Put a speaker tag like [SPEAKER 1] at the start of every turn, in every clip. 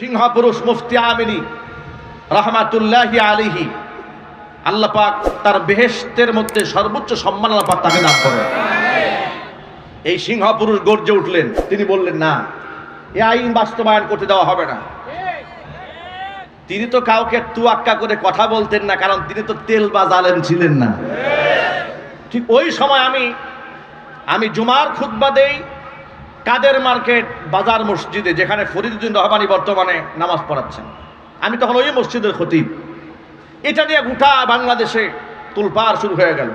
[SPEAKER 1] সিংহপুরুষ মুফতি আমিনী রহমাতুল্লাহি আলিহি আল্লাহ পাক তার বেহেস্তের মধ্যে সর্বোচ্চ সম্মান আল্লাহ পাক তাকে দান করেন। এই সিংহপুরুষ গর্জে উঠলেন, তিনি বললেন, না, এ আইন বাস্তবায়ন করতে দেওয়া হবে না। তিনি তো কাউকে তুয়াক্কা করে কথা বলতেন না, কারণ তিনি তো তেল বা জালেম ছিলেন না। ঠিক ওই সময় আমি আমি জুমার খুতবা দেই কাদের মার্কেট? বাজার মসজিদে, যেখানে ফরিদুদ্দিন রহমানি বর্তমানে নামাজ পড়াচ্ছেন। আমি তখন ওই মসজিদের খতিব। এটা নিয়ে গোটা বাংলাদেশে তুলপার শুরু হয়ে গেল।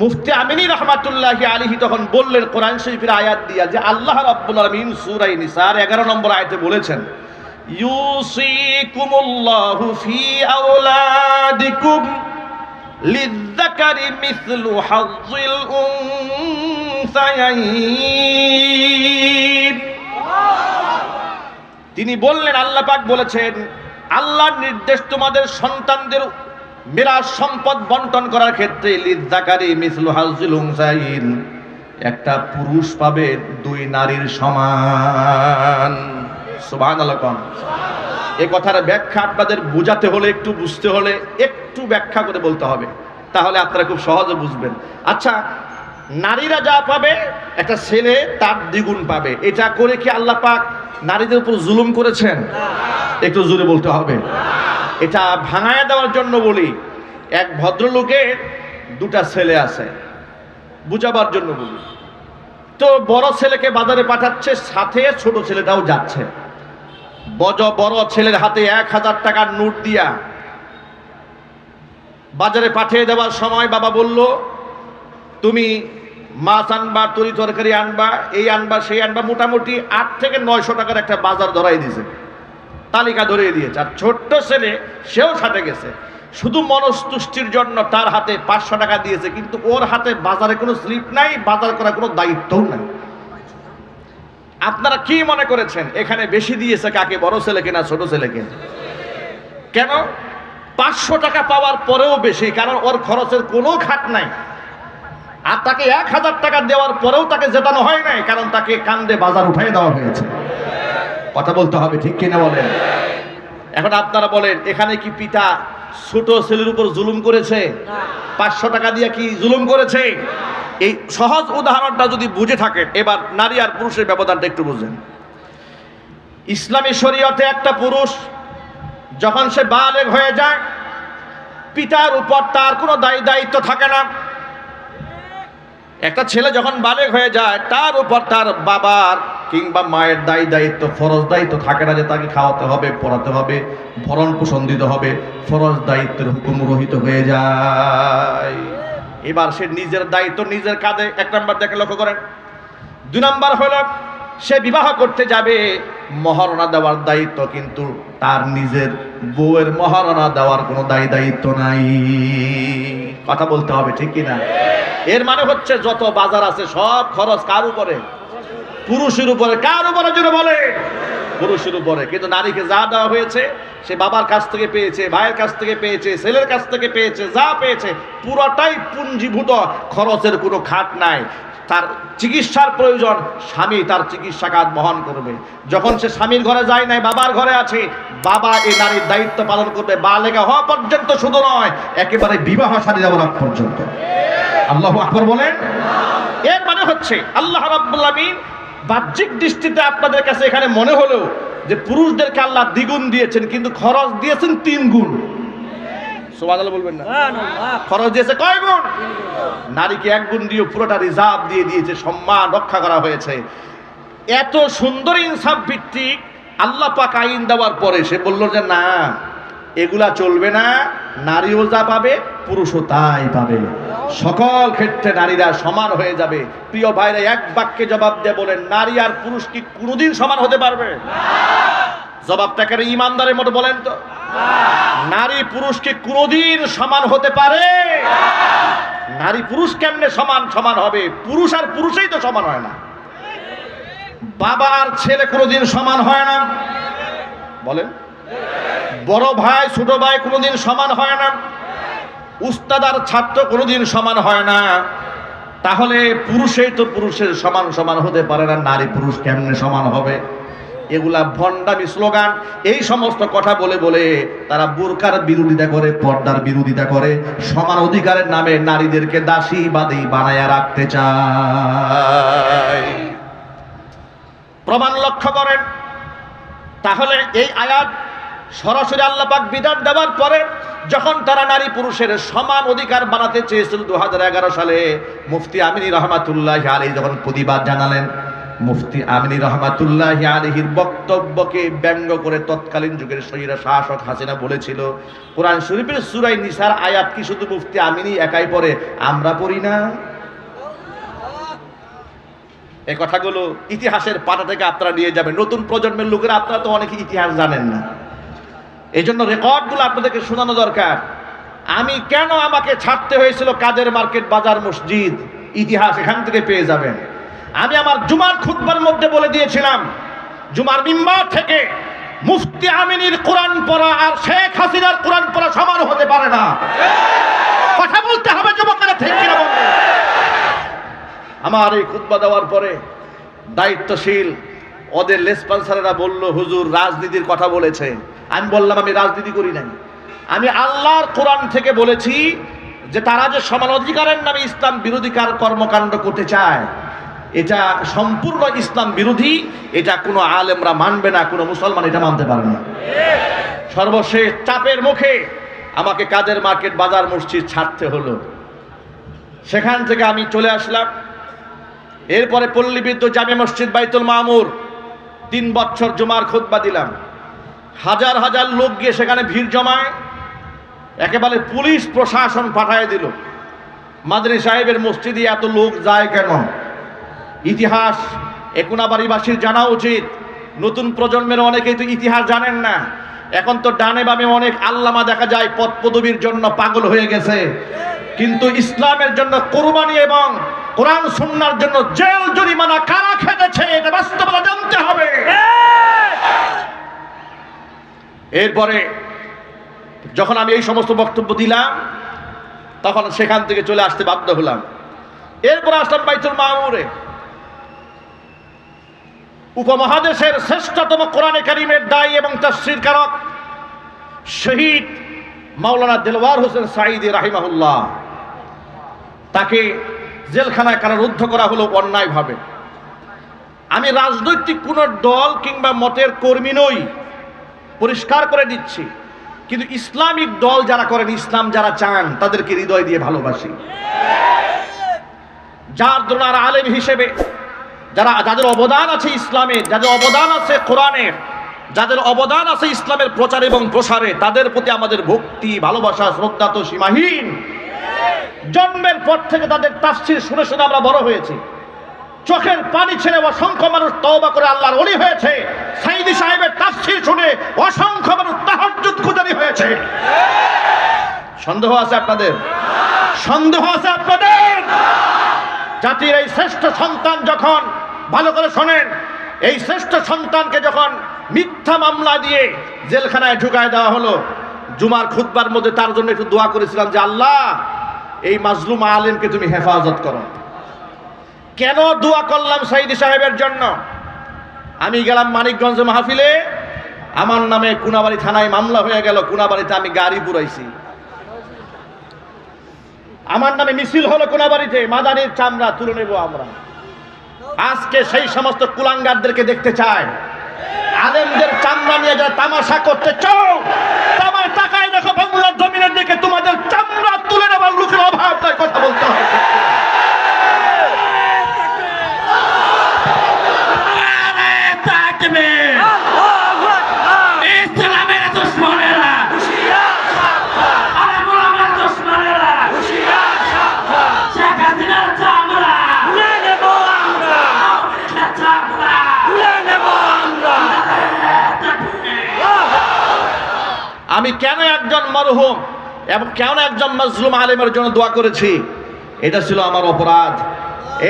[SPEAKER 1] মুফতি আমিনী রহমাতুল্লাহি আলিহি তখন বললেন কোরআন শরীফের আয়াত দিয়া যে আল্লাহ রাব্বুল আলামিন সূরা নিসার 11 নম্বর আয়াতে বলেছেন, ইউসিকুমুল্লাহু ফি আওলাদিকুম লিযযাকারি মিসলু হায্যিল উনসায়াইন তিনি বললেন, আল্লাহ পাক বলেছেন, আল্লাহর নির্দেশ তোমাদের সন্তানদের মেরাজ সম্পদ বন্টন করার ক্ষেত্রে লিদ্দাকারি মিসলু একটা পুরুষ পাবে দুই নারীর সমান। কম। এ কথার ব্যাখ্যা আপনাদের বোঝাতে হলে, একটু বুঝতে হলে, একটু ব্যাখ্যা করে বলতে হবে। তাহলে আপনারা খুব সহজে বুঝবেন। আচ্ছা নারীরা যা পাবে, একটা ছেলে তার দ্বিগুণ পাবে। এটা করে কি আল্লাহ পাক নারীদের উপর জুলুম করেছেন? একটু জোরে বলতে হবে। এটা ভাঙায় দেওয়ার জন্য বলি, এক ভদ্রলোকের দুটা ছেলে আছে। বুঝাবার জন্য বলি। তো বড় ছেলেকে বাজারে পাঠাচ্ছে, সাথে ছোট ছেলেটাও যাচ্ছে। বজ বড় ছেলের হাতে এক হাজার টাকার নোট দিয়া বাজারে পাঠিয়ে দেওয়ার সময় বাবা বলল, তুমি মাছ আনবা, তরি তরকারি আনবা, এই আনবা, সেই আনবা, মোটামুটি আট থেকে নয়শো টাকার একটা বাজার ধরাই দিয়েছে। তালিকা ধরিয়ে দিয়েছে। আর ছোট্ট ছেলে, সেও সাথে গেছে। শুধু মনস্তুষ্টির জন্য তার হাতে পাঁচশো টাকা দিয়েছে, কিন্তু ওর হাতে বাজারে কোনো স্লিপ নাই, বাজার করার কোনো দায়িত্বও নাই। আপনারা কি মনে করেছেন, এখানে বেশি দিয়েছে কাকে, বড় ছেলেকে না ছোট ছেলেকে? কেন? পাঁচশো টাকা পাওয়ার পরেও বেশি, কারণ ওর খরচের কোনো খাত নাই। আর তাকে এক হাজার টাকা দেওয়ার পরেও তাকে জেতানো হয় নাই, কারণ তাকে কান্দে বাজার উঠাই দেওয়া হয়েছে। কথা বলতে হবে, ঠিক কিনা বলেন? এখন আপনারা বলেন, এখানে কি পিতা ছোট ছেলের উপর জুলুম করেছে? পাঁচশো টাকা দিয়ে কি জুলুম করেছে? এই সহজ উদাহরণটা যদি বুঝে থাকেন, এবার নারী আর পুরুষের ব্যবধানটা একটু বুঝেন। ইসলামী শরীয়তে একটা পুরুষ যখন সে বালেগ হয়ে যায়, পিতার উপর তার কোনো দায়ী দায়িত্ব থাকে না। একটা ছেলে যখন বালেগ হয়ে যায়, তার উপর তার বাবার কিংবা মায়ের দায়ী দায়িত্ব, ফরজ দায়িত্ব থাকে না যে তাকে খাওয়াতে হবে, পড়াতে হবে, ভরণ পোষণ দিতে হবে, ফরজ দায়িত্বের হুকুম রহিত হয়ে যায়। এবার সে নিজের দায়িত্ব নিজের কাঁধে, এক নম্বর দেখে লক্ষ্য করেন। দুই নম্বর হলো, সে বিবাহ করতে যাবে মহারণা দেওয়ার দায়িত্ব কিন্তু তার নিজের বউয়ের মহারণা দেওয়ার কোনো দায়ী দায়িত্ব নাই। কথা বলতে হবে, ঠিক কিনা? এর মানে হচ্ছে যত বাজার আছে সব খরচ কার উপরে? পুরুষের উপরে। কার উপরে জন্য বলে? পুরুষের উপরে। কিন্তু নারীকে যা দেওয়া হয়েছে, সে বাবার কাছ থেকে পেয়েছে, ভাইয়ের কাছ থেকে পেয়েছে, ছেলের কাছ থেকে পেয়েছে, যা পেয়েছে, পুরোটাই পুঞ্জীভূত। খরচের কোনো খাট নাই। তার চিকিৎসার প্রয়োজন, স্বামী তার চিকিৎসা কাজ বহন করবে। যখন সে স্বামীর ঘরে যায় নাই, বাবার ঘরে আছে, বাবা এই নারীর দায়িত্ব পালন করবে। বা লেখা হওয়া পর্যন্ত শুধু নয়, একেবারে বিবাহ সারি যাওয়ার আগ পর্যন্ত। আল্লাহ আকবর বলেন? এর মানে হচ্ছে, আল্লাহ রাব্বুল আমিন বাহ্যিক দৃষ্টিতে আপনাদের কাছে এখানে মনে হলো যে পুরুষদেরকে আল্লাহ দ্বিগুণ দিয়েছেন, কিন্তু খরচ দিয়েছেন তিন গুণ সোমাদাল বলবেন না? খরচ দিয়েছে কয় গুণ? নারীকে এক গুণ দিয়ে পুরোটা রিজার্ভ দিয়ে দিয়েছে সম্মান রক্ষা করা হয়েছে। এত সুন্দর ইনসাফ ভিত্তিক আল্লাহ পাক আইন দেওয়ার পরে সে বলল যে না এগুলা চলবে না নারীও যা পাবে পুরুষও তাই পাবে। সকল ক্ষেত্রে নারীরা সমান হয়ে যাবে। প্রিয় ভাইরা এক বাক্যে জবাব দিয়ে বলেন নারী আর পুরুষ কি কোনোদিন সমান হতে পারবে? জবাবটাকে ইমানদারের মতো বলেন তো। নারী পুরুষকে কোনোদিন সমান হতে পারে? নারী পুরুষ কেমনে সমান সমান হবে? পুরুষ আর পুরুষই তো সমান হয় না। বাবা আর ছেলে কোনোদিন সমান হয় না। বলেন। বড় ভাই, ছোট ভাই কোনোদিন সমান হয় না। উস্তাদ আর ছাত্র কোনোদিন সমান হয় না। তাহলে পুরুষেই তো পুরুষের সমান সমান হতে পারে না। নারী পুরুষ কেমনে সমান হবে? এগুলা ভণ্ডামি স্লোগান, এই সমস্ত কথা বলে বলে তারা বোরকার বিরোধিতা করে, পর্দার বিরোধিতা করে, সমান অধিকারের নামে নারীদেরকে দাসী বানায়া রাখতে চায়। প্রমাণ লক্ষ্য করেন, তাহলে এই আয়াত সরাসরি আল্লাপাক বিধান দেওয়ার পরে যখন তারা নারী পুরুষের সমান অধিকার বানাতে চেয়েছিল দু হাজার এগারো সালে, মুফতি আমিনী রহমাতুল্লাহ আলী যখন প্রতিবাদ জানালেন মুফতি আমিনী রহমাতুল্লাহ আলীহির বক্তব্যকে ব্যঙ্গ করে তৎকালীন যুগের শহীরা শাসক হাসিনা বলেছিল, কোরআন শরীফের সুরাই নিসার আয়াত কি শুধু মুফতি আমিনী একাই পড়ে? আমরা পড়ি না। এই কথাগুলো ইতিহাসের পাতা থেকে আপনারা নিয়ে যাবেন। নতুন প্রজন্মের লোকেরা, আপনারা তো অনেক ইতিহাস জানেন না। এই জন্য রেকর্ডগুলো আপনাদেরকে শোনানো দরকার। আমি কেন আমাকে ছাড়তে হয়েছিল কাজের মার্কেট বাজার মসজিদ? ইতিহাস এখান থেকে পেয়ে যাবেন। আমি আমার জুমার খুতবার মধ্যে বলে দিয়েছিলাম, জুমার মিম্বার থেকে মুফতি আমিনীর কোরআন পড়া আর শেখ হাসিনার কোরআন পড়া সমান হতে পারে না। কথা বলতে হবে যুবকেরা, ঠিক কিনা? আমার এই খুতবা দেওয়ার পরে দায়িত্বশীল ওদের লেসপন্সারেরা বলল, হুজুর, রাজনীতির কথা বলেছে। আমি বললাম, আমি রাজনীতি করি নাই। আমি আল্লাহর কোরআন থেকে বলেছি যে তারা যে সমান অধিকারের নামে ইসলাম বিরোধী কার কর্মকাণ্ড করতে চায় এটা সম্পূর্ণ ইসলাম বিরোধী, এটা কোনো আলেমরা মানবে না, কোনো মুসলমান এটা মানতে পারে না। সর্বশেষ চাপের মুখে আমাকে কাদের মার্কেট বাজার মসজিদ ছাড়তে হলো। সেখান থেকে আমি চলে আসলাম। এরপরে পল্লীবিদ্যু জামে মসজিদ বাইতুল মামুর তিন বছর জমার খুতবা দিলাম। হাজার হাজার লোক গিয়ে সেখানে ভিড় জমায়, একেবারে পুলিশ প্রশাসন পাঠায় দিল। মাদ্রি সাহেবের মসজিদে এত লোক যায় কেন? ইতিহাস, একুনাবাড়িবাসীর জানা উচিত। নতুন প্রজন্মের অনেকেই তো ইতিহাস জানেন না। এখন তো ডানে বামে অনেক আল্লামা দেখা যায় পদ পদবীর জন্য পাগল হয়ে গেছে। কিন্তু ইসলামের জন্য কোরবানি এবং কোরআন সুন্নার জন্য জেল জরিমানা কারা খেটেছে, এটা বাস্তবতা জানতে হবে। এরপরে যখন আমি এই সমস্ত বক্তব্য দিলাম, তখন সেখান থেকে চলে আসতে বাধ্য হলাম। এরপর আসলাম বাইতুল মামুরে উপমহাদেশের শ্রেষ্ঠতম কোরআনে কারিমের দায়ী এবং তাফসীর কারক শহীদ মাওলানা দেলওয়ার হোসেন সাঈদি রাহিমাহুল্লাহ। তাকে জেলখানায় কারারুদ্ধ করা হলো অন্যায়ভাবে। আমি রাজনৈতিক কোনো দল কিংবা মতের কর্মী নই, পরিষ্কার করে দিচ্ছি। কিন্তু ইসলামিক দল যারা করেন, ইসলাম যারা চান, তাদেরকে হৃদয় দিয়ে ভালোবাসি। যার দ্রোণার আলেম হিসেবে যারা, যাদের অবদান আছে ইসলামের যাদের অবদান আছে কোরআনের যাদের অবদান আছে ইসলামের প্রচার এবং প্রসারে, তাদের প্রতি আমাদের ভক্তি, ভালোবাসা, শ্রদ্ধা তো সীমাহীন। জন্মের পর থেকে তাদের তাফসির শুনে শুনে আমরা বড় হয়েছি। চোখের পানি ছেড়ে অসংখ্য মানুষ তওবা করে আল্লাহর ওলি হয়েছে। সাইদি সাহেবের তাফসির শুনে অসংখ্য মানুষ তাহাজ্জুদ খুদারি হয়েছে। সন্দেহ আছে আপনাদের? সন্দেহ আছে আপনাদের? জাতির এই শ্রেষ্ঠ সন্তান যখন ভালো করে শোনেন, এই শ্রেষ্ঠ সন্তানকে যখন মিথ্যা মামলা দিয়ে জেলখানায় ঢুকায় দেওয়া হলো, জুমার খুতবার মধ্যে তার জন্য একটু দোয়া করেছিলাম যে, আল্লাহ, এই মাজলুম আলেমকে তুমি হেফাজত করো। কেন দোয়া করলাম সাইদি সাহেবের জন্য? আমি গেলাম মানিকগঞ্জ মাহফিলে, আমার নামে কুনাবাড়ি থানায় মামলা হয়ে গেল, কুনাবাড়িতে আমি গাড়ি পুরাইছি। আমার নামে মিছিল হলো কোনাবাড়িতে মাদানির চামড়া তুলে নেব আমরা। আজকে সেই সমস্ত কুলাঙ্গারদেরকে দেখতে চায় আলেমদের চামড়া নিয়ে যারা তামাশা করতে চাও তোমার টাকায় দেখো বাংলার জমিনের দিকে তোমাদের চামড়া তুলে নেবার লোকের অভাব তাই কথা বলতে হবে
[SPEAKER 2] আরে থাকবে ইসলামের দুশ্মনেরা আরে গোলামের দুশ্মনেরা শেখ হাসিনার চামড়া আওয়ামী চামড়া
[SPEAKER 1] আমি কেন একজন মরহুম এবং কেন একজন মজলুম আলেমের জন্য দোয়া করেছি? এটা ছিল আমার অপরাধ।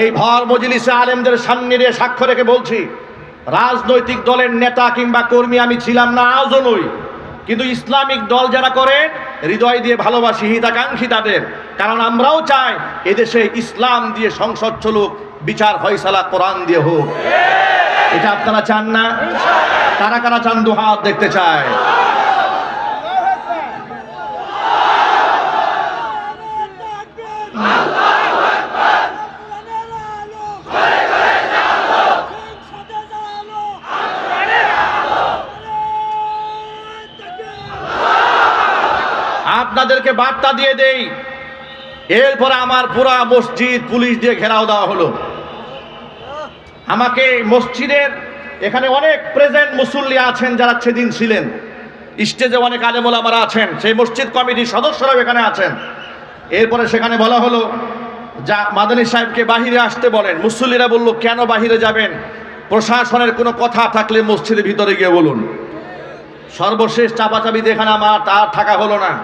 [SPEAKER 1] এই ভর মজলিসে আলেমদের সামনে দিয়ে সাক্ষ্য রেখে বলছি, রাজনৈতিক দলের নেতা কিংবা কর্মী আমি ছিলাম না, আজও নই। কিন্তু ইসলামিক দল যারা করে, হৃদয় দিয়ে ভালোবাসি, হিতাকাঙ্ক্ষী তাদের। কারণ আমরাও চাই এদেশে ইসলাম দিয়ে সংসদ চলুক, বিচার ফয়সালা কোরআন দিয়ে হোক। এটা আপনারা চান না? কারা কারা চান দু হাত দেখতে চায়? আপনাদেরকে বার্তা দিয়ে দেই, এরপরে আমার পুরা মসজিদ পুলিশ দিয়ে ঘেরাও দেওয়া হলো। আমাকে মসজিদের এখানে অনেক প্রেজেন্ট মুসল্লি আছেন যারা সেদিন ছিলেন। স্টেজে অনেক আলেমুল আমার আছেন, সেই মসজিদ কমিটির সদস্যরাও এখানে আছেন। এরপরে সেখানে বলা হলো, যা মাদানী সাহেবকে বাহিরে আসতে বলেন। মুসল্লিরা বলল, কেন বাহিরে যাবেন? প্রশাসনের কোনো কথা থাকলে মসজিদের ভিতরে গিয়ে বলুন। সর্বশেষ চাপাচাপি এখানে আমার, তার থাকা হলো না।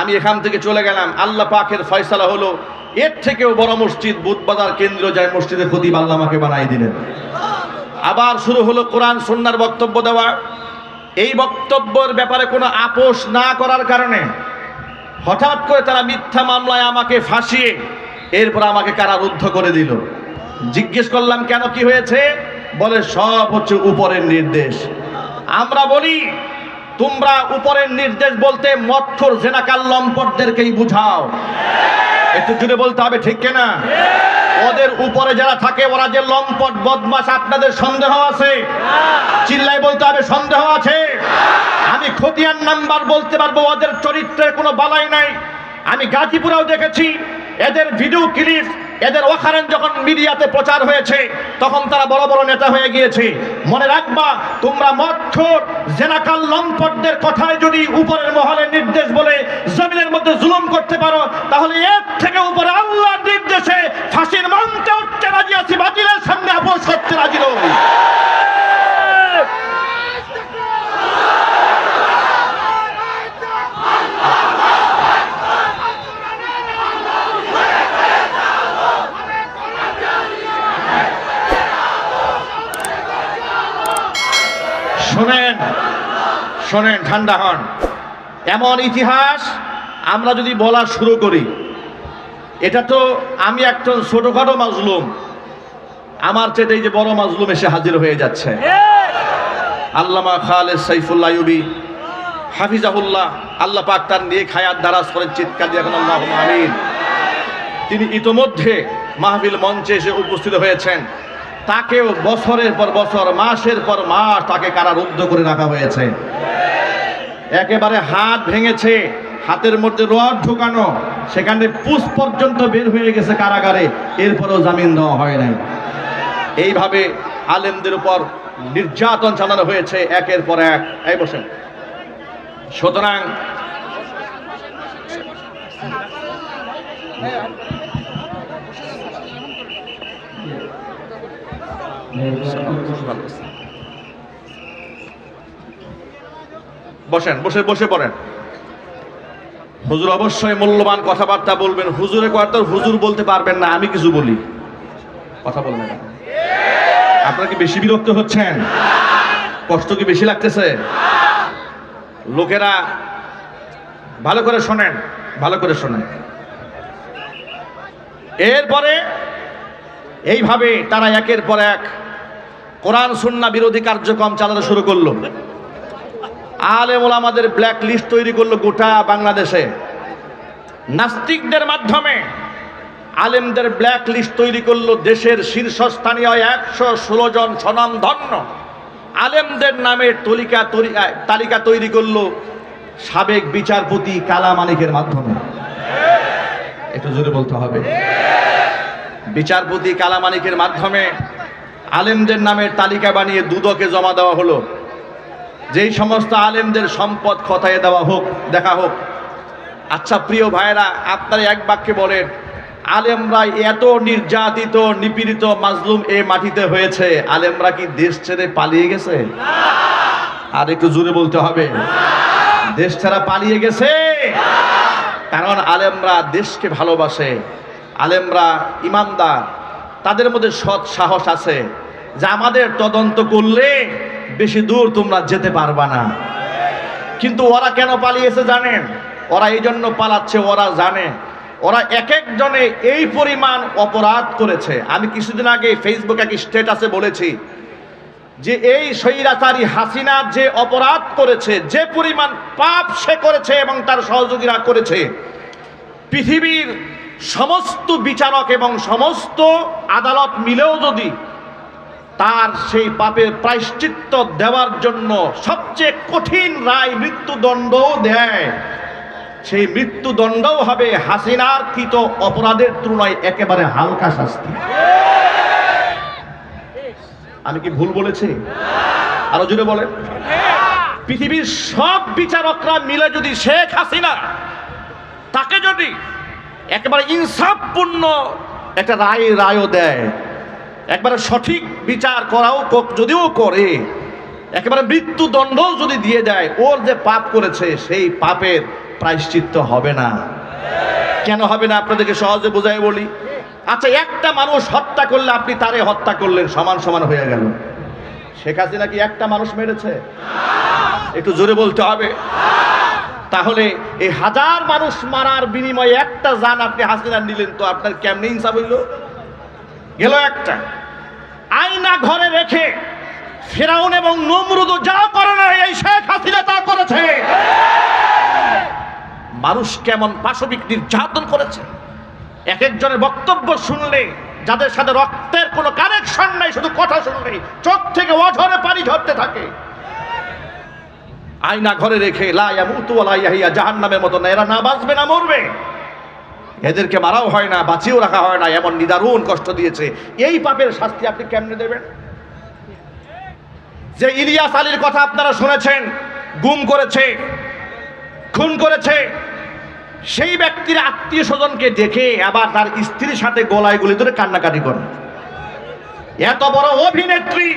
[SPEAKER 1] আমি এখান থেকে চলে গেলাম। আল্লাহ পাকের ফয়সালা হলো, এর থেকেও বড় মসজিদ বুধবাজার কেন্দ্র যায় মসজিদের খতিব আল্লাহ আমাকে বানাই দিলেন। আবার শুরু হলো কোরআন সন্ন্যার বক্তব্য দেওয়া। এই বক্তব্যের ব্যাপারে কোনো আপোষ না করার কারণে হঠাৎ করে তারা মিথ্যা মামলায় আমাকে ফাঁসিয়ে এরপর আমাকে কারারুদ্ধ করে দিল। জিজ্ঞেস করলাম, কেন কি হয়েছে? বলে, সব হচ্ছে উপরের নির্দেশ। আমরা বলি, তোমরা উপরের নির্দেশ বলতে মৎখর জেনাকাল, লম্পটদেরকেই বুঝাও। একটু জুড়ে বলতে হবে, ঠিক কিনা? ওদের উপরে যারা থাকে, ওরা যে লম্পট বদমাস আপনাদের সন্দেহ আছে? চিল্লাই বলতে হবে, সন্দেহ আছে? আমি খতিয়ান নাম্বার বলতে পারব, ওদের চরিত্রের কোনো বালাই নাই। আমি গাজীপুরেও দেখেছি, এদের ভিডিও ক্লিপ এদের ওখানেন যখন মিডিয়াতে প্রচার হয়েছে, তখন তারা বড় বড় নেতা হয়ে গিয়েছে। মনে রাখবা, তোমরা মৎখর জেনাকাল, লম্পটদের কথায় যদি উপরের মহলের নির্দেশ বলে, জমিনের মধ্যে জুলুম করতে পারো, তাহলে এর থেকে উপরে আল্লাহর নির্দেশে ফাঁসির মঞ্চে উঠতে রাজি আছি, বাতিলের সামনে আপোষ করতে রাজি নই শোনেন শোনেন, ঠান্ডা হন। এমন ইতিহাস আমরা যদি বলা শুরু করি, এটা তো আমি একজন ছোটখাটো মাজলুম। আমার এই যে বড় মাজলুম এসে হাজির হয়ে যাচ্ছে। আল্লামা খালেদ সাইফুল্লাহ ইউবি হাফিজাহুল্লাহ, আল্লাহ পাক তার নিয়ে খায়াত দারাজ করেন, চিৎকার দিয়ে এখন আল্লাহ আমিন। তিনি ইতোমধ্যে মাহফিল মঞ্চে এসে উপস্থিত হয়েছেন। তাকেও বছরের পর বছর, মাসের পর মাস তাকে কারারুদ্ধ করে রাখা হয়েছে। একেবারে হাত ভেঙেছে, হাতের মধ্যে রড ঢোকানো, সেখানে পুষ পর্যন্ত বের হয়ে গেছে কারাগারে, এরপরেও জামিন দেওয়া হয় নাই। এইভাবে আলেমদের উপর নির্যাতন চালানো হয়েছে একের পর এক। এই বসেন। সুতরাং বসেন, বসে বসে পড়েন। হুজুর অবশ্যই মূল্যবান কথাবার্তা বলবেন। হুজুরে কথা হুজুর বলতে পারবেন না, আমি কিছু বলি। কথা বলবেন। আপনারা কি বেশি বিরক্ত হচ্ছেন? কষ্ট কি বেশি লাগতেছে? লোকেরা ভালো করে শোনেন, ভালো করে শোনেন। এরপরে এইভাবে তারা একের পর এক কোরআন, সুন্না বিরোধী কার্যক্রম চালানো শুরু করল। আলেমুল আমাদের ব্ল্যাক লিস্ট তৈরি করল গোটা বাংলাদেশে। নাস্তিকদের মাধ্যমে আলেমদের ব্ল্যাক লিস্ট তৈরি করল দেশের শীর্ষস্থানীয় একশো ষোলো জন স্বনামধন্য। আলেমদের নামে তলিকা তালিকা তৈরি করল সাবেক বিচারপতি কালা মানিকের মাধ্যমে। একটু জোরে বলতে হবে। বিচারপতি কালা মানিকের মাধ্যমে আলেমদের নামের তালিকা বানিয়ে দুদকে জমা দেওয়া হলো। যেই সমস্ত আলেমদের সম্পদ খতায় দেওয়া হোক, দেখা হোক। আচ্ছা প্রিয় ভাইরা আপনারা এক বাক্যে বলেন আলেমরা এত নির্যাতিত, নিপীড়িত, মাজলুম এ মাটিতে হয়েছে, আলেমরা কি দেশ ছেড়ে পালিয়ে গেছে? আর একটু জোরে বলতে হবে, দেশ ছাড়া পালিয়ে গেছে? কারণ আলেমরা দেশকে ভালোবাসে, আলেমরা ইমানদার, তাদের মধ্যে সৎ সাহস আছে। যে আমাদের তদন্ত করলে বেশি দূর তোমরা যেতে পারবা না। কিন্তু ওরা কেন পালিয়েছে জানেন? ওরা এই জন্য পালাচ্ছে, ওরা জানে। ওরা এক একজনে এই পরিমাণ অপরাধ করেছে। আমি কিছুদিন আগে ফেসবুকে এক স্টেটাসে বলেছি যে এই স্বৈরাচারী হাসিনা যে অপরাধ করেছে, যে পরিমাণ পাপ সে করেছে এবং তার সহযোগীরা করেছে, পৃথিবীর সমস্ত বিচারক এবং সমস্ত আদালত মিলেও যদি তার সেই পাপের প্রায়শ্চিত্ত দেওয়ার জন্য সবচেয়ে কঠিন রায় মৃত্যুদণ্ডও দেয়। সেই মৃত্যুদণ্ডও হবে হাসিনার কৃত অপরাধের তুলনায় একেবারে হালকা শাস্তি। আমি কি ভুল বলেছি? আরও জুড়ে বলেন। পৃথিবীর সব বিচারকরা মিলে যদি শেখ হাসিনা তাকে যদি একেবারে ইনসাফপূর্ণ একটা রায়, রায়ও দেয় একবারে সঠিক বিচার করাও যদিও করে, একেবারে মৃত্যুদণ্ডও যদি দিয়ে দেয়, ওর যে পাপ করেছে, সেই পাপের প্রায়শ্চিত্ত হবে না। কেন হবে না আপনাদেরকে সহজে বোঝাই বলি? আচ্ছা একটা মানুষ হত্যা করলে আপনি তারে হত্যা করলেন, সমান সমান হয়ে গেল। শেখ হাসিনা কি একটা মানুষ মেরেছে? একটু জোরে বলতে হবে। তাহলে এই হাজার মানুষ মারার বিনিময়ে একটা যান আপনি হাসিনা নিলেন, তো আপনার কেমনে ইনসাফ হইল? গেল একটা। আয়না ঘরে রেখে ফেরাউন এবং নমরুদ যা করে না এই শেখ হাসিনা তা করেছে। মানুষ কেমন পাশবিক নির্যাতন করেছে? এক একজনের বক্তব্য শুনলে, যাদের সাথে রক্তের কোনো কানেকশন নাই, শুধু কথা শুনলেই চোখ থেকে অঝরে পানি ঝরতে থাকে। আয়না ঘরে রেখে লাইয়া মুতু লাইয়া জাহান নামের মতো না, এরা না বাঁচবে না মরবে। এদেরকে মারাও হয় না, বাঁচিয়েও রাখা হয় না, এমন নিদারুণ কষ্ট দিয়েছে। এই পাপের শাস্তি আপনি কেমনে দেবেন? যে ইলিয়াস আলীর কথা আপনারা শুনেছেন, গুম করেছে, খুন করেছে, সেই ব্যক্তির আত্মীয় স্বজনকে দেখে আবার তার স্ত্রীর সাথে গলায় গুলি ধরে কান্নাকাটি করে। এত বড় অভিনেত্রী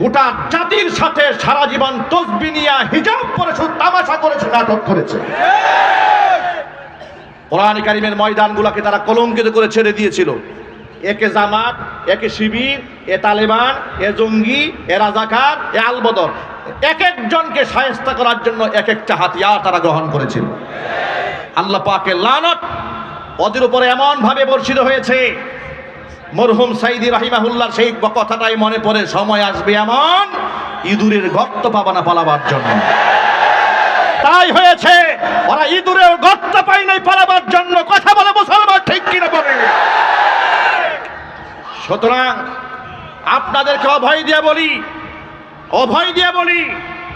[SPEAKER 1] গোটা জাতির সাথে সারা জীবন তসবি নিয়া হিজাব শুধু তামাশা করেছে, নাটক করেছে। কোরআন কারিমের ময়দানগুলোকে তারা কলঙ্কিত করে ছেড়ে দিয়েছিল। একে জামাত, একে শিবির, এ তালেবান, এ জঙ্গি, এ রাজাকার, এ আলবদর। এক একজনকে সায়স্তা করার জন্য এক একটা হাতিয়ার তারা গ্রহণ করেছিল। আল্লাহ পাকের লানত ওদের উপরে এমন ভাবে বর্ষিত হয়েছে। মরহুম সাইদি রাহিমাহুল্লাহ সেই কথাটাই মনে পড়ে, সময় আসবে এমন ইঁদুরের গর্ত পাবানা পালাবার জন্য। তাই হয়েছে। ওরা ইঁদুরের গর্ত পাই নাই পালাবার জন্য। কথা বলে মুসলমান ঠিক কিনা বলে। সুতরাং আপনাদেরকে অভয় দিয়ে বলি, অভয় দিয়ে বলি,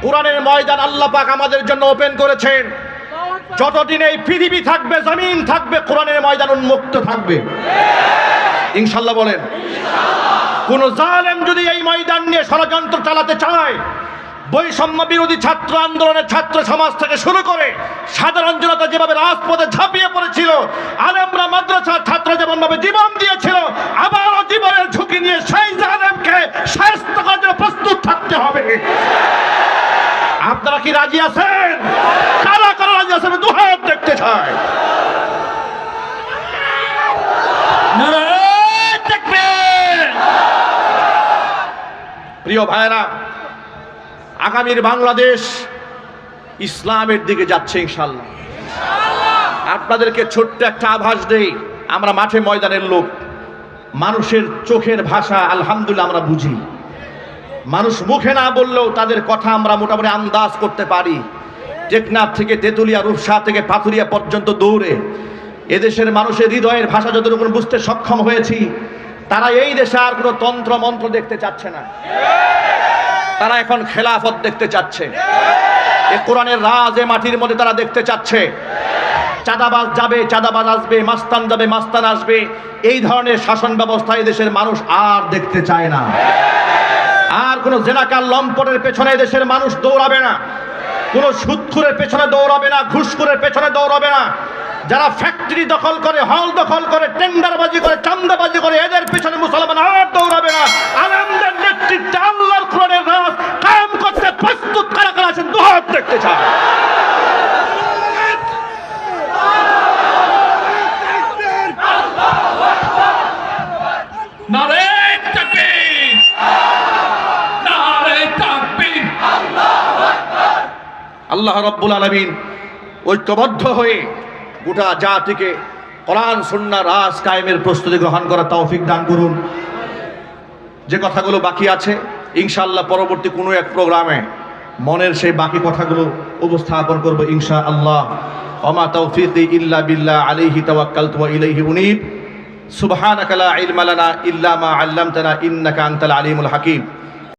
[SPEAKER 1] কোরআনের ময়দান আল্লাহ পাক আমাদের জন্য ওপেন করেছেন। যতদিন এই পৃথিবী থাকবে, জমিন থাকবে, কোরআনের ময়দান উন্মুক্ত থাকবে। ইনশাল্লাহ বলেন, কোন জালেম যদি এই ময়দান নিয়ে ষড়যন্ত্র চালাতে চায় বৈষম্য বিরোধী ছাত্র আন্দোলনের ছাত্র সমাজ থেকে শুরু করে সাধারণ জনতা যেভাবে রাজপথে ঝাঁপিয়ে পড়েছিল, আলেমরা মাদ্রাসার ছাত্র যেমন ভাবে জীবন দিয়েছিল, আবারও জীবনের ঝুঁকি নিয়ে সেই জালেমকে স্বাস্থ্য জন্য প্রস্তুত থাকতে হবে। আপনারা কি রাজি আছেন? কারা কারা রাজি আছেন? দু হাত দেখতে চায় প্রিয় ভাইরা আগামীর বাংলাদেশ ইসলামের দিকে যাচ্ছে ইনশাল্লাহ আপনাদেরকে ছোট্ট একটা আভাস দেই আমরা মাঠে ময়দানের লোক। মানুষের চোখের ভাষা আলহামদুলিল্লাহ আমরা বুঝি। মানুষ মুখে না বললেও তাদের কথা আমরা মোটামুটি আন্দাজ করতে পারি। টেকনাফ থেকে তেঁতুলিয়া রূপসা থেকে পাথুরিয়া পর্যন্ত দৌড়ে। এদেশের মানুষের হৃদয়ের ভাষা যতটুকু বুঝতে সক্ষম হয়েছি তারা এই দেশে আর কোনো তন্ত্র মন্ত্র দেখতে চাচ্ছে না। তারা এখন খেলাফত দেখতে চাচ্ছে। এ কোরআনের রাজ এ মাটির মধ্যে তারা দেখতে চাচ্ছে। চাঁদাবাজ যাবে, চাঁদাবাজ আসবে, মাস্তান যাবে, মাস্তান আসবে। এই ধরনের শাসন ব্যবস্থা দেশের মানুষ আর দেখতে চায় না। আর কোনো জেনাকার লম্পটের পেছনে দেশের মানুষ দৌড়াবে না। কোনো সুদখুরের পেছনে দৌড়াবে না, ঘুষখুরের পেছনে দৌড়াবে না। যারা ফ্যাক্টরি দখল করে হল দখল করে টেন্ডারবাজি করে চান্দাবাজি করে এদের পিছনে মুসলমান আর দৌড়াবে না। আনন্দের নেতৃত্বে আল্লাহর কোরআনের রাজ কায়েম করতে প্রস্তুত কারা কারা আছেন দুহাত দেখতে চায়
[SPEAKER 2] তাকবীর।
[SPEAKER 1] আল্লাহ রব্বুল আলমিন ঐক্যবদ্ধ হয়ে গোটা জাতিকে কোরআন সুন্না রাজ কায়েমের প্রস্তুতি গ্রহণ করা তৌফিক দান করুন। যে কথাগুলো বাকি আছে, ইনশাআল্লাহ পরবর্তী কোনো এক প্রোগ্রামে মনের সেই বাকি কথাগুলো উপস্থাপন করব ইনশা আল্লাহ অমা তৌফিকি ইল্লা বিল্লাহ আলাইহি তাওয়াক্কালতু ওয়া ইলাইহি উনীব। সুবহানাকা লা ইলমা লানা ইল্লা মা আল্লামতানা ইন্নাকা আনতাল আলিমুল হাকিম।